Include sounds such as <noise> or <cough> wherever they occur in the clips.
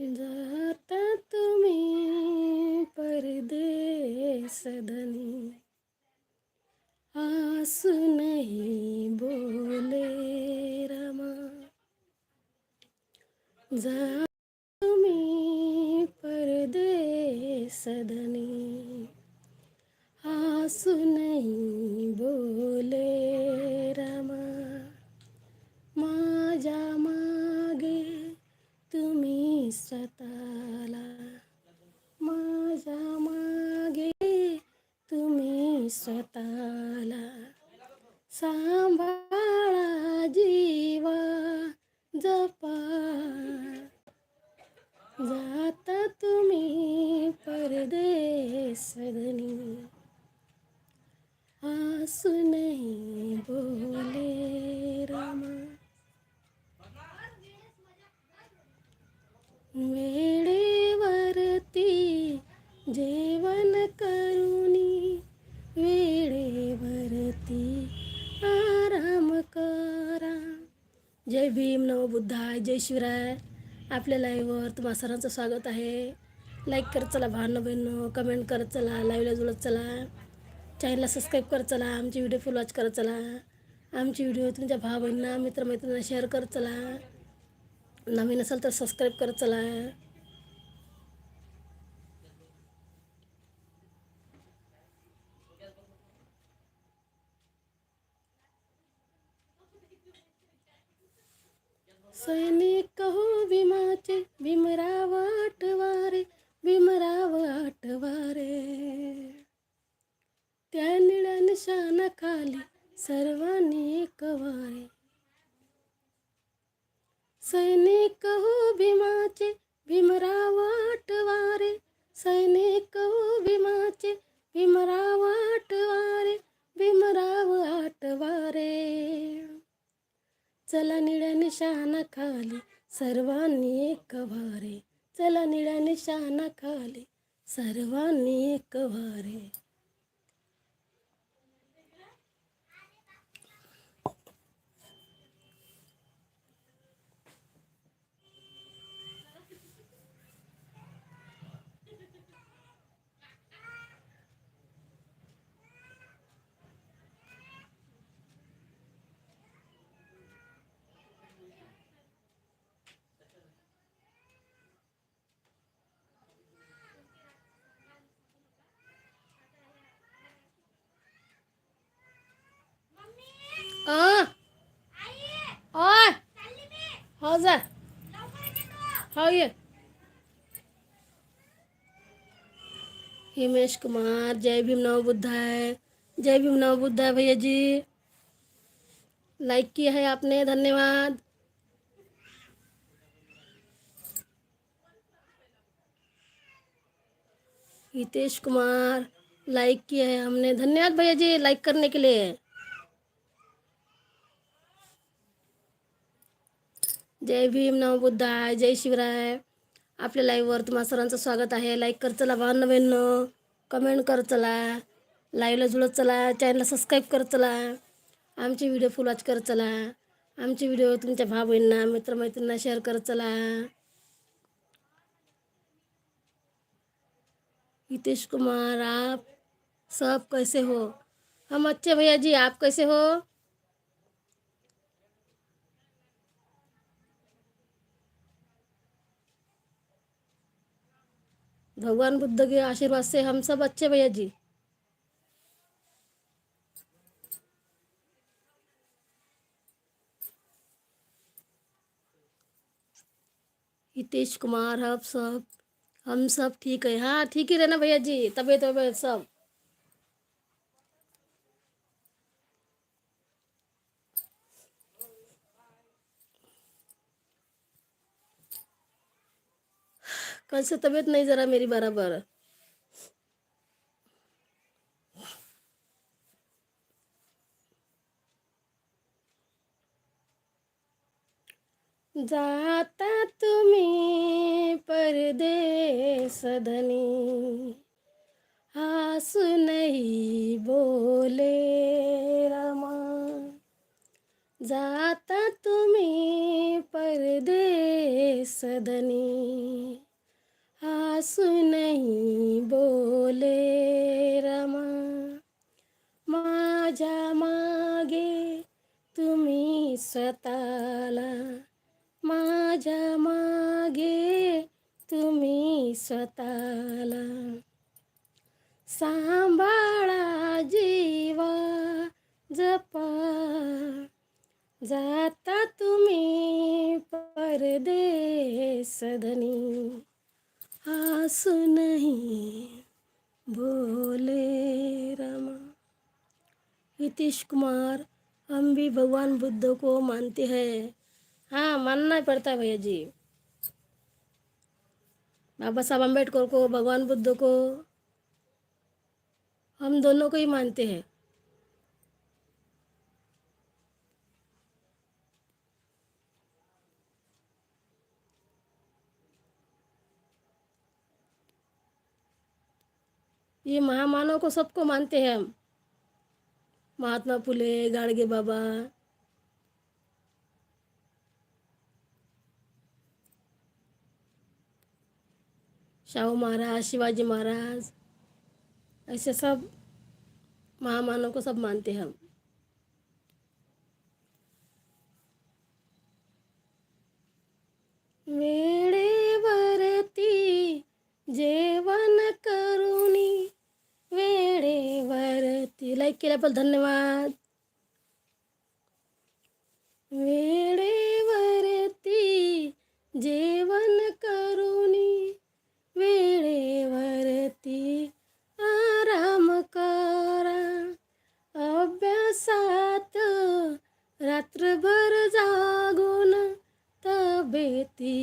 जाता तुम्ही परदेस धनी। आसू नहीं बोले रमा। जा तुम्ही परदेस धनी। तुम्ही स्वतःला सांभाळ जय शिवराय आपल्या लाईव्हवर तुम्हा सरांचं स्वागत आहे. लाईक करत चला भावना बहिणं कमेंट करत चला लाईव्हला जुळत चला. चॅनलला सबस्क्राईब करत चला आमची व्हिडिओ फुल वॉच करत चला. आमची व्हिडिओ तुमच्या भाव बहिणींना मित्रमैत्रिणींना शेअर करत चला. नवीन असेल तर सबस्क्राईब करत चला. सैनिक हो भीमाचे भीमराव आठवारे भीमराव आठवारे त्या निळ्या निशाणाखाली सर्वांनी एक वारे सैनिक सर्वांनी एक भरे चला निळ्या निशाणाखाली. सर्वांनी हो जा हो ये हिमेश कुमार जय भीम नव बुद्धाय जय भीम नव बुद्धाय भैया जी लाइक किया है आपने धन्यवाद हितेश कुमार लाइक किया है हमने धन्यवाद भैया जी लाइक करने के लिए जय भीम नव बुद्धाय जय शिवराय. आपल्या लाईव्हवर तुम्हा सर्वांचं स्वागत आहे. लाईक कर चला भावना बहिणं कमेंट कर चला. लाईव्हला जुळत चला. चॅनलला सबस्क्राईब कर चला. आमचे व्हिडिओ फुल वॉच करत चला. आमचे व्हिडिओ तुमच्या भाऊ बहिणींना मित्रमैत्रिणींना शेअर करत चला. हितेश कुमार आप सब कैसे हो? हम अच्छे भैया जी आप कैसे हो? भगवान बुद्ध के आशीर्वाद से हम सब अच्छे भैया जी। हितेश कुमार, आप सब, हम सब ठीक है। हाँ ठीक ही रहना भैया जी तबीयत वबीयत सब। कल से तबीयत नहीं जरा मेरी बराबर। जाता तुम्ही परदेस धनी आसू नाही बोले रमा। जाता तुम्ही परदेस धनी सुनई बोले रमा माझ्या मागे तुम्ही स्वतःला माझ्या मागे तुम्ही स्वतःला. सांभाळा जीवा जपा जाता तुम्ही परदे सदनी धनी भोले बोले रामा। नीतीश कुमार, हम भी भगवान बुद्ध को मानते हैं। हाँ मानना पड़ता है भैया जी। बाबा साहब अंबेडकर को, भगवान बुद्ध को, हम दोनों को ही मानते हैं। ये महामानव को सबको मानते हैं हम। महात्मा फुले, गाडगे बाबा। शाहू महाराज, शिवाजी महाराज, ऐसे सब महामानव को सब मानते हैं हम। मेरे वेळेवरती जेवण करुणी वरती लाईक केल्याबद्दल धन्यवाद. वेळेवरती जेवण करुणी वेळेवरती आराम करा. अभ्यासात रात्रभर जागून तब्येती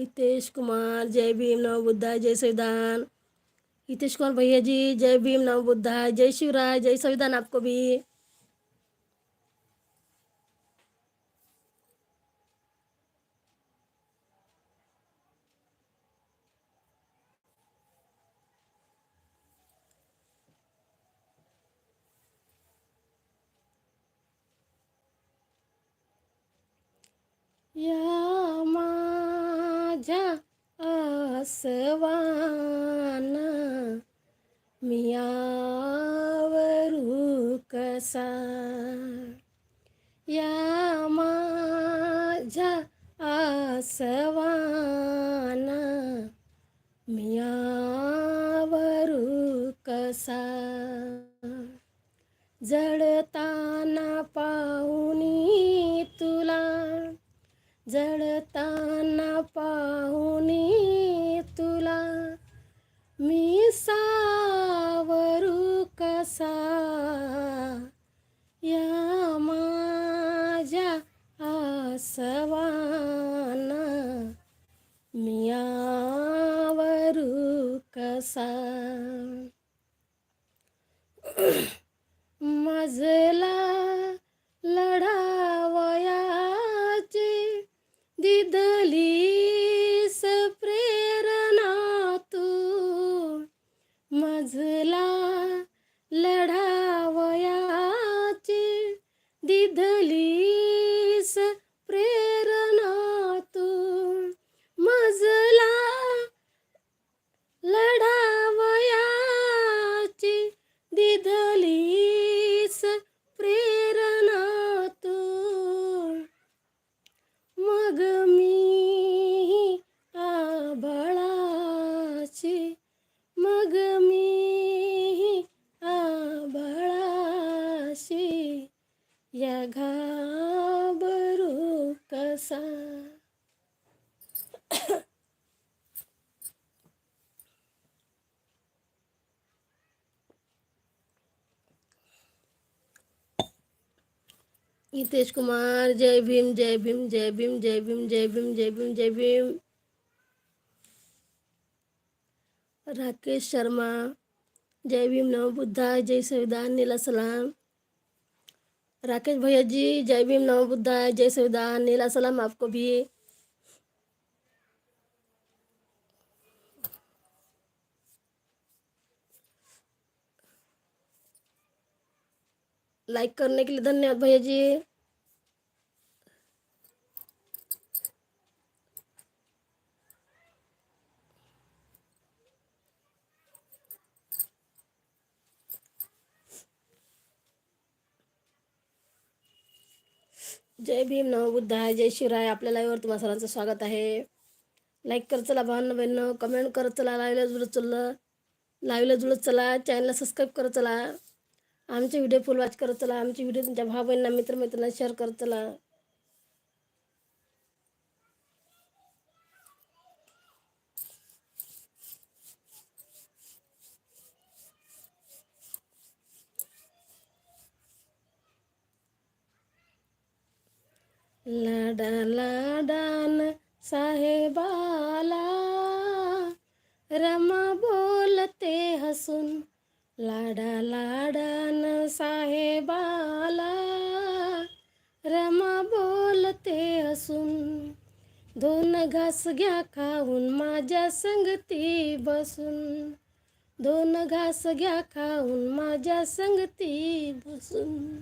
हितेश कुमार जय भीम नव बुद्धा जय संविधान। हितेश कुमार भैया जी जय भीम नव बुद्धा जय शिवराय जय संविधान आपको भी या माझ्या कसवाना मियावरू कसा? या माझ्या आसवाना मियावरू कसा? जडताना पाहुणी तुला जडताना पाहुणी सावरू कसा? या माझ्या आसवाना मियावरू कसा? <clears throat> मजला लढा नितेश कुमार, जय भीम जय भीम जय भीम जय भीम जय भीम जय भीम जय भीम। राकेश शर्मा, जय भीम नव बुद्धा जय संविधान, नीला सलाम। राकेश भैया जी, जय भीम नव बुद्धा जय संविधान, नीला सलाम आपको भी। लाइक करने के लिए धन्यवाद भैया जी। जय भीम नवबुद्ध आहे जय शिवराय. आपल्या लाईव्हवर तुम्हा सर्वांचं स्वागत आहे. लाईक करत चला भावांना बहिणं कमेंट करत चला लाईव्हला जुळत चला लाईव्हला जुळत चला चॅनलला सबस्क्राईब करत चला. आमचे व्हिडिओ फुल वॉच करत चला आमचे व्हिडिओ तुमच्या भाव बहिणींना मित्रमैत्रिणींना शेअर करत चला. लाडा लाडान साहेबाला. रमा बोलते हसून लाडा लाडान साहेबाला. रमा बोलते हसून दोन घास घ्या खाऊन माझ्या संगती बसून. दोन घास घ्या खाऊन माझ्या संगती बसून.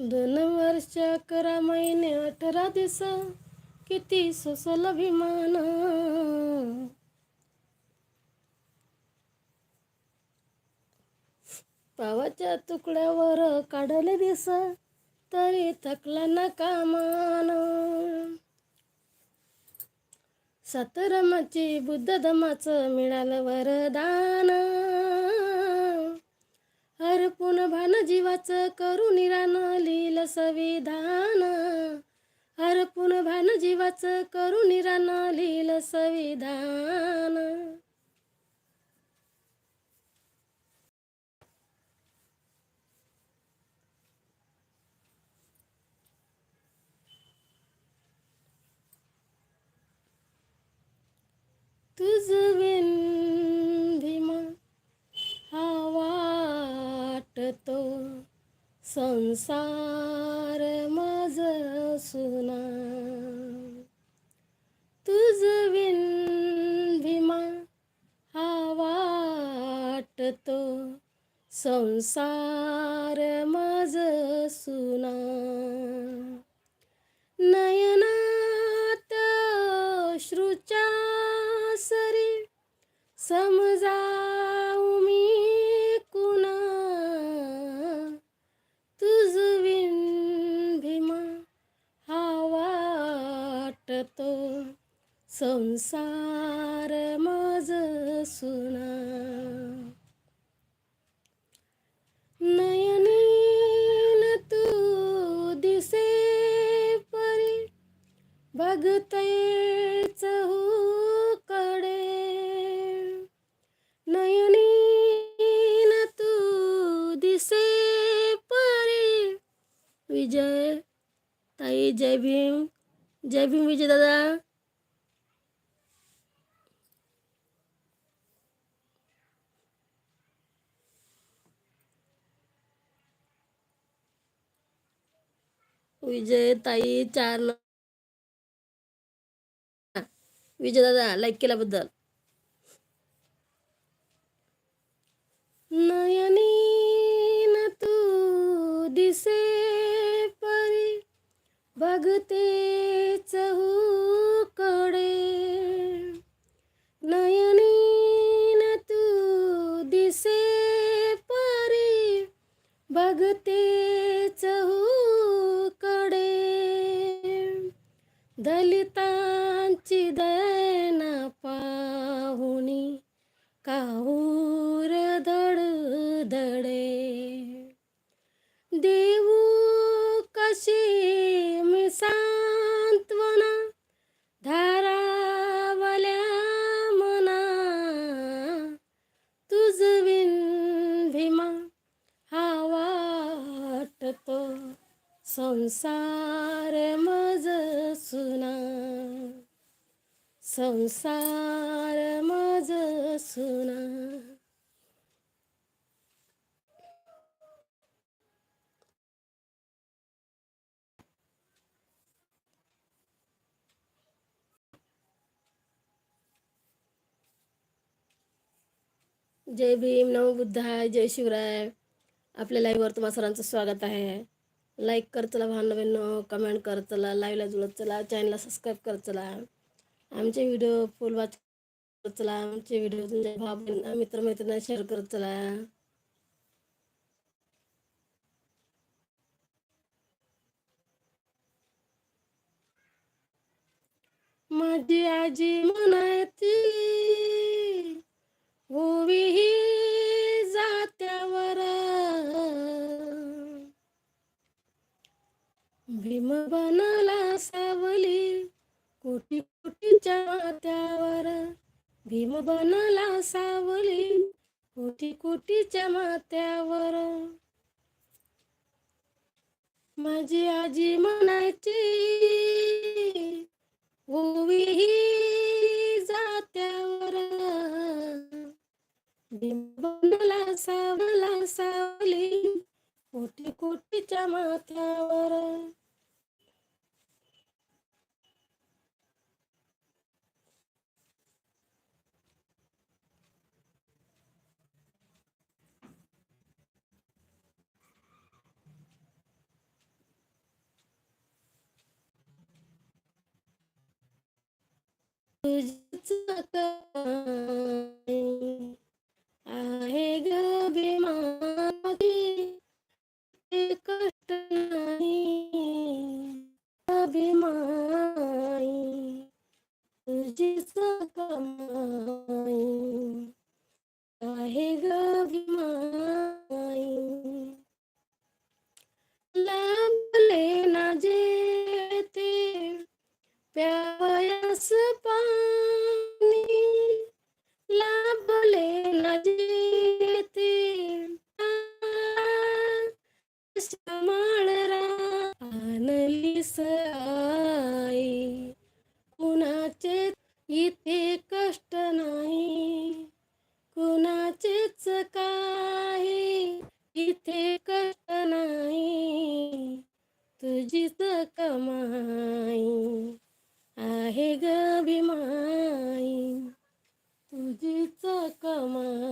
दोन वर्ष अकरा महिने अठरा दिवस. किती सोसल अभिमान. पावाच्या तुकड्यावर काढले दिस तरी थकला ना कामान सतरमाची बुद्ध धमाचं मिळालं वरदान. भान जीवाचं करू निरान लिहिलं संविधान हरपून भान जीवाचं करू निरान लिहिलं संविधान तुझ विन वाटतो संसार माझ सुना. तुझ विन भीमा हा वाटतो संसार माझ सुना. नयनात श्रुचा सरी सम संसार माझ सुना. नयनीन तू दिसे परी बघतेच कडे. नयनीन तू दिसे परी विजय ताई जय भीम जय भीम विजय दादा. विजय ताई चार विजय दादा लाईक केल्याबद्दल. नयनीन तू दिसे परी बघते चहू वाटतो संसार मज सुना. संसार मज सुना. जय भीम नमो बुद्धाय जय शिवराय. आपल्या लाईव्हवर तुम्हा सरांचं स्वागत आहे. लाईक कर चला भान नवीन कमेंट कर चला लाईव्हला जुळत चला चॅनलला सबस्क्राईब कर चला. आमचे व्हिडिओ फुल वाच करत चला आमचे व्हिडिओ तुमच्या भाव मित्रमैत्रिणींना शेअर करत चला. माझी आजी म्हणायची ओवी ही भीम बनला सावली. कोटी कोटीच्या मात्यावर भीम बनला सावली. कोटी कोटीच्या माथ्यावर. माझी आजी म्हणायची ओवी ही जात्यावर. बनला सावला सावली. कोटी कोटीच्या माथ्यावर. आहे ग बेमागी ते कष्ट नाही अभिमाई तुझीच कमाई आहे ग भीमाई तुझीच कमाई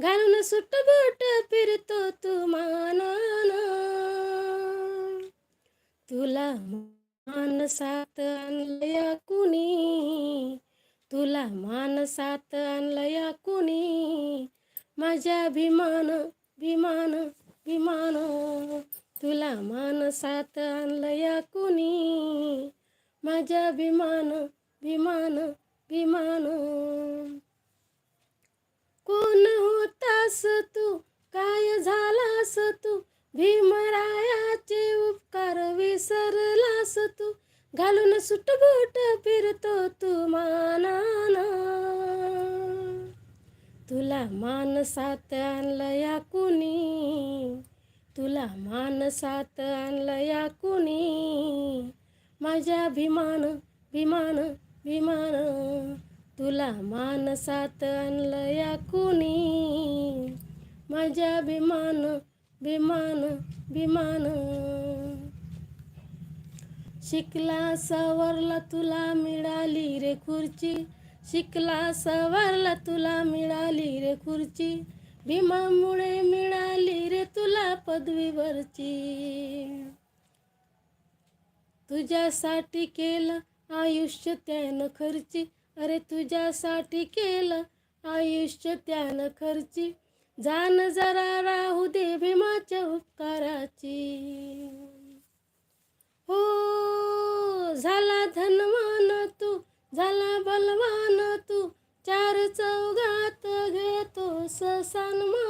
घालून सुटबुट फिरतो तू मानाना. तुला मानसात आणलया कुणी? तुला मानसात आणलया कुणी? माझ्या भिमान भिमान भिमान तुला मानसात आणलया कुणी? माझ्या भिमान भिमान भिमान कोण होतास तू? काय झालास तू? भीमरायाचे उपकार विसरलास तू? घालून सुटबुट फिरतो तू मानाना. तुला मानसात आणलया कुणी? तुला मानसात आणलया कुणी? माझ्या भीमान भीमान भीमान तुला मानसात आणलया कुणी? माझ्या विमान विमान विमान शिकला सवरला तुला मिळाली रे खुर्ची. शिकला सवरला तुला मिळाली रे खुर्ची. भीमामुळे मिळाली रे तुला पदवीवरची. तुझ्यासाठी केलं आयुष्य त्यानं खर्ची. अरे तुझ्यासाठी केलं आयुष्य त्यानं खर्ची. जाण जरा राहू दे भीमाच्या उपकाराची. हो झाला धनवान तू झाला बलवान तू. चार चौघात घेतो सन्मान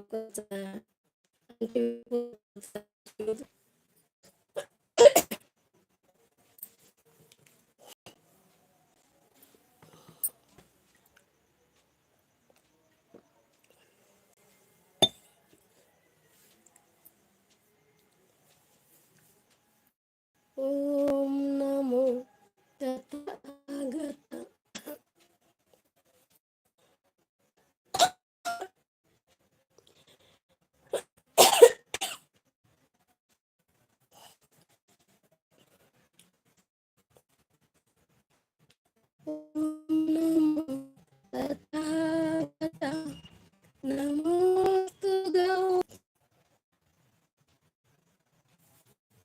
速じゃん。